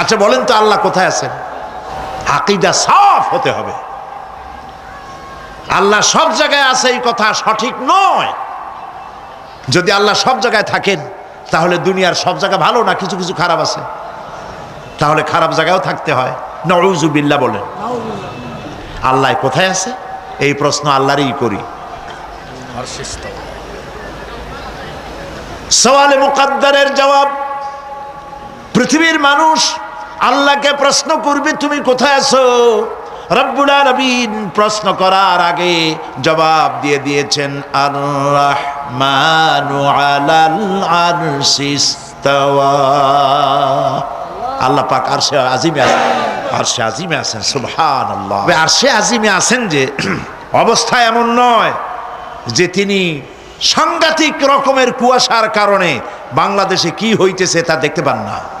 আচ্ছা বলেন তো আল্লাহ কোথায় আছেন? আকিদা সাফ হতে হবে। আল্লাহ সব জায়গায় আছে, এই কথা সঠিক নয়। যদি আল্লাহ সব জায়গায় থাকেন, তাহলে দুনিয়ার সব জায়গা ভালো না? কিছু কিছু খারাপ আছে। তাহলে খারাপ জায়গায়ও থাকতে হয়। নজুবিল্লা বলেন। আল্লাহ কোথায় আছে? এই প্রশ্ন আল্লাহরই করি। সওয়ালে মুকাদ্দারের জবাব, পৃথিবীর মানুষ আল্লাহকে প্রশ্ন করবে, তুমি কোথায় আছো? রব্বুল আলামিন প্রশ্ন করার আগে জবাব দিয়ে দিয়েছেন আর রহমানু আল্লাহ পাক আরশে আজিমে আছেন, আরশে আজিমে আছেন, সুবহানাল্লাহ। আরশে আজিমে আছেন যে, অবস্থা এমন নয় যে তিনি সাংঘাতিক রকমের কুয়াশার কারণে বাংলাদেশে কি হইতেছে তা দেখতে পান না।